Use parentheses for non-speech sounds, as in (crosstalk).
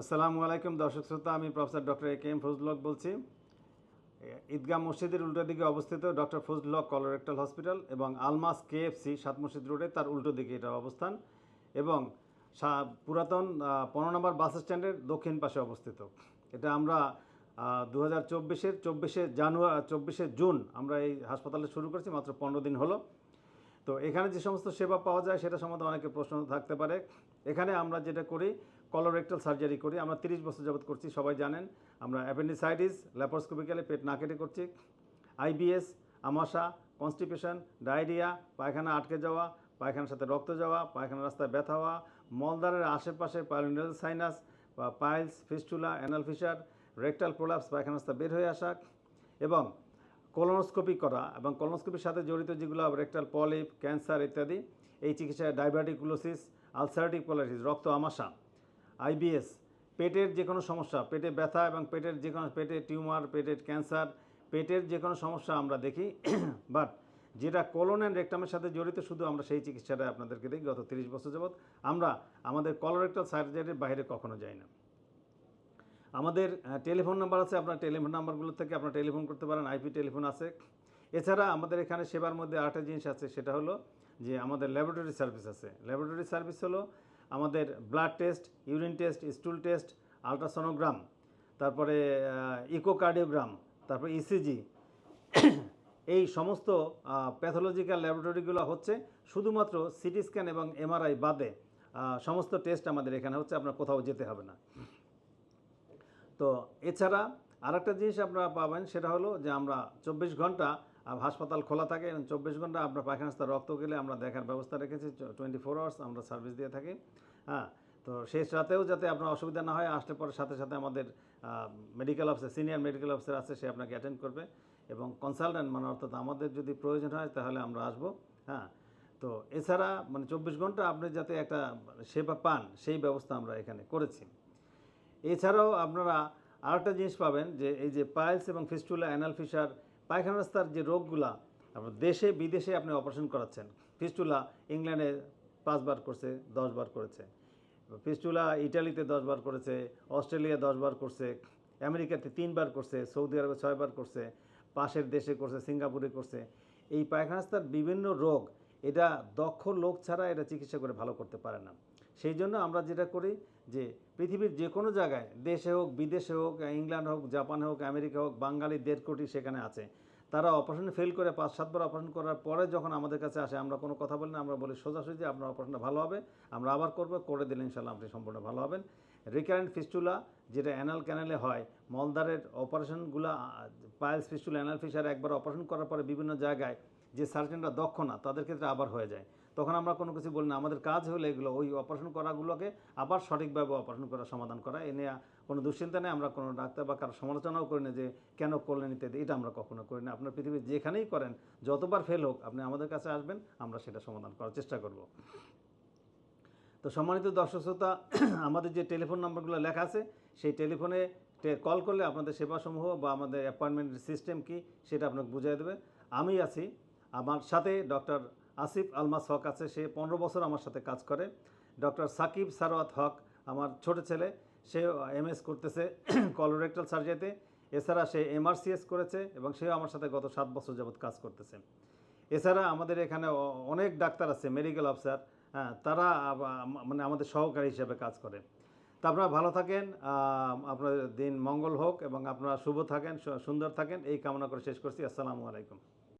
আসসালামু আলাইকুম দর্শক শ্রোতা, আমি professor doctor A K M ফজলক বলছি। ঈদগাহ মসজিদের উল্টো দিকে অবস্থিত ডক্টর ফজলক কলোরেক্টাল হসপিটাল এবং আলমাস কেএফসি সাত মসজিদ রোডে তার উল্টো দিকে এটা অবস্থান এবং পুরাতন পনেরো নম্বর বাস স্ট্যান্ডের দক্ষিণ পাশে অবস্থিত। এটা আমরা দু হাজার চব্বিশের চব্বিশে জানুয়ারি চব্বিশে জুন আমরা এই হাসপাতালে শুরু করেছি, মাত্র পনেরো দিন হলো। তো এখানে যে সমস্ত সেবা পাওয়া যায় সেটা সম্বন্ধে অনেকের প্রশ্ন থাকতে পারে। এখানে আমরা যেটা করি কলোরেক্টাল সার্জারি করি। আমরা তিরিশ বছর যাবত করছি, সবাই জানেন। আমরা অ্যাপেন্ডিসাইটিস ল্যাপারোস্কোপিক্যালি পেট না কেটে করছি। আইবিএস আমাশা কনস্টিপেশন ডায়রিয়া পায়খানা আটকে যাওয়া, পায়খানার সাথে রক্ত যাওয়া, পায়খানার রাস্তায় ব্যথা হওয়া, মলদ্বারের আশেপাশে পাইলিনাল সাইনাস বা piles fistula anal rectal prolapse পায়খানার রাস্তা বের হয়ে আসা এবং কোলোনোস্কোপি করা এবং কোলোনোস্কোপির সাথে জড়িত যেগুলো রেকটাল পলিপ ক্যান্সার ইত্যাদি, এই চিকিৎসায় ডায়াবেটিকুলোসিস আলসারেটিভ কোলাইটিস রক্ত, আমাশা। আইবিএস, পেটের যে কোনো সমস্যা, পেটে ব্যথা এবং পেটের যে কোনো পেটে টিউমার, পেটের ক্যান্সার, পেটের যে কোনো সমস্যা আমরা দেখি। বাট যেটা কলন অ্যান্ড রেকটামের সাথে জড়িত, শুধু আমরা সেই চিকিৎসাটা আপনাদেরকে দেখি গত তিরিশ বছর যাবৎ। আমরা আমাদের কলোরেক্টাল সার্জারির বাইরে কখনো যাই না। আমাদের টেলিফোন নাম্বার আছে, আপনার টেলিফোন নাম্বারগুলো থেকে আপনার টেলিফোন করতে পারেন আইপি টেলিফোন আছে। এছাড়া আমাদের এখানে সেবার মধ্যে আরেকটা জিনিস আছে, সেটা হলো যে আমাদের ল্যাবরেটরি সার্ভিস আছে। ল্যাবরেটরি সার্ভিস হলো আমাদের blood test urine test stool test ultrasonogram তারপরে ইকোকার্ডিওগ্রাম তারপরে ইসিজি এই সমস্ত প্যাথোলজিক্যাল ল্যাবরেটরিগুলো হচ্ছে শুধুমাত্র সিটি স্ক্যান এবং এমআরআই বাদে সমস্ত টেস্ট আমাদের এখানে হচ্ছে, আপনার কোথাও যেতে হবে না। তো এছাড়া আরেকটা জিনিস আপনারা পাবেন, সেটা হলো যে আমরা চব্বিশ ঘণ্টা হাসপাতাল খোলা থাকে, চব্বিশ ঘণ্টা আপনার পায়খানা রাস্তায় রক্ত গেলে আমরা দেখার ব্যবস্থা রেখেছি টোয়েন্টি ফোর আওয়ার্স আমরা সার্ভিস দিয়ে থাকি হ্যাঁ? তো শেষ রাতেও যাতে আপনার অসুবিধা না হয়, আসলে পরে সাথে সাথে আমাদের medical officer senior medical officer আছে, সে আপনাকে অ্যাটেন্ড করবে এবং কনসালটেন্ট মানে অর্থাৎ আমাদের যদি প্রয়োজন হয় তাহলে আমরা আসব হ্যাঁ? তো এছাড়া মানে চব্বিশ ঘণ্টা আপনি যাতে একটা সেবা পান, সেই ব্যবস্থা আমরা এখানে করেছি। এছাড়াও আপনারা আরেকটা জিনিস পাবেন যে এই যে পাইলস এবং ফিস্টুলা অ্যানাল ফিশার পায়খানা রাস্তার যে রোগগুলা আপনার দেশে, বিদেশে আপনি অপারেশন করাচ্ছেন, ফিস্টুলা ইংল্যান্ডে পাঁচবার করছে, দশবার করেছে। ফিস্টুলা ইটালিতে দশবার করেছে অস্ট্রেলিয়া দশবার করছে, আমেরিকাতে তিনবার করছে, সৌদি আরবে ছয়বার করছে, পাশের দেশে করছে, সিঙ্গাপুরে করছে। এই পায়খানাস্তার বিভিন্ন রোগ এটা দক্ষ লোক ছাড়া এটা চিকিৎসা করে ভালো করতে পারে না। সেই জন্য আমরা যেটা করি যে পৃথিবীর যে কোনো জায়গায়, দেশে হোক, বিদেশে হোক, ইংল্যান্ড হোক, জাপান হোক, আমেরিকা হোক, বাঙালি দেড় কোটি সেখানে আছে। তারা অপারেশন ফেল করে পাঁচ সাতবার অপারেশন করার পরে যখন আমাদের কাছে আসে, আমরা কোনো কথা বলি না, আমরা বলি সোজাসুজি আপনার অপারেশনটা ভালো হবে, আমরা আবার করব, করে দিলে ইনশাল্লাহ আপনি সম্পূর্ণ ভালো হবেন। রিকারেন্ট ফিস্টুলা যেটা অ্যানাল ক্যানেলে হয় মলদারের অপারেশনগুলো পায়েলস ফিস্টুলা অ্যানাল ফিসার একবার অপারেশন করার পরে বিভিন্ন জায়গায় যে সার্জনরা দক্ষ না, তাদের ক্ষেত্রে আবার হয়ে যায়। তখন আমরা কোনো কিছু বলি না। আমাদের কাজ হলো এগুলো, ওই অপারেশন করাগুলোকে আবার সঠিকভাবে অপারেশন করা, সমাধান করা। এ নিয়ে কোনো দুশ্চিন্তা নেই, আমরা কোনো ডাক্তার বা কারও সমালোচনাও করি না যে কেন করলেন ইত্যাদি, এটা আমরা কখনো করি না। আপনার পৃথিবীর যেখানেই করেন, যতবার ফেল হোক, আপনি আমাদের কাছে আসবেন, আমরা সেটা সমাধান করার চেষ্টা করব। তো সম্মানিত দর্শক শ্রোতা, (clears throat) আমাদের যে টেলিফোন নাম্বারগুলো লেখা আছে, সেই টেলিফোনে কল করলে আপনাদের সেবাসমূহ বা আমাদের অ্যাপয়েন্টমেন্টের সিস্টেম কি, সেটা আপনাকে বুঝিয়ে দেবে। আমি আছি, আমার সাথে ডক্টর আসিফ আলমাস হক আছে, সে পনেরো বছর আমার সাথে কাজ করে। ডক্টর সাকিব সারওয়াত হক, আমার ছোট ছেলে, সে এমএস করতেছে (clears throat) কলোরেক্টাল সার্জারিতে এছাড়া সে এমআরসিএস করেছে এবং সেও আমার সাথে গত সাত বছর যাবৎ কাজ করতেছে। এছাড়া আমাদের এখানে অনেক ডাক্তার আছে মেডিকেল অফিসার হ্যাঁ তারা মানে আমাদের সহকারী হিসেবে কাজ করে। তা আপনারা ভালো থাকেন আপনাদের দিন মঙ্গল হোক এবং আপনারা শুভ থাকেন সুন্দর থাকেন, এই কামনা করে শেষ করছি। আসসালামু আলাইকুম।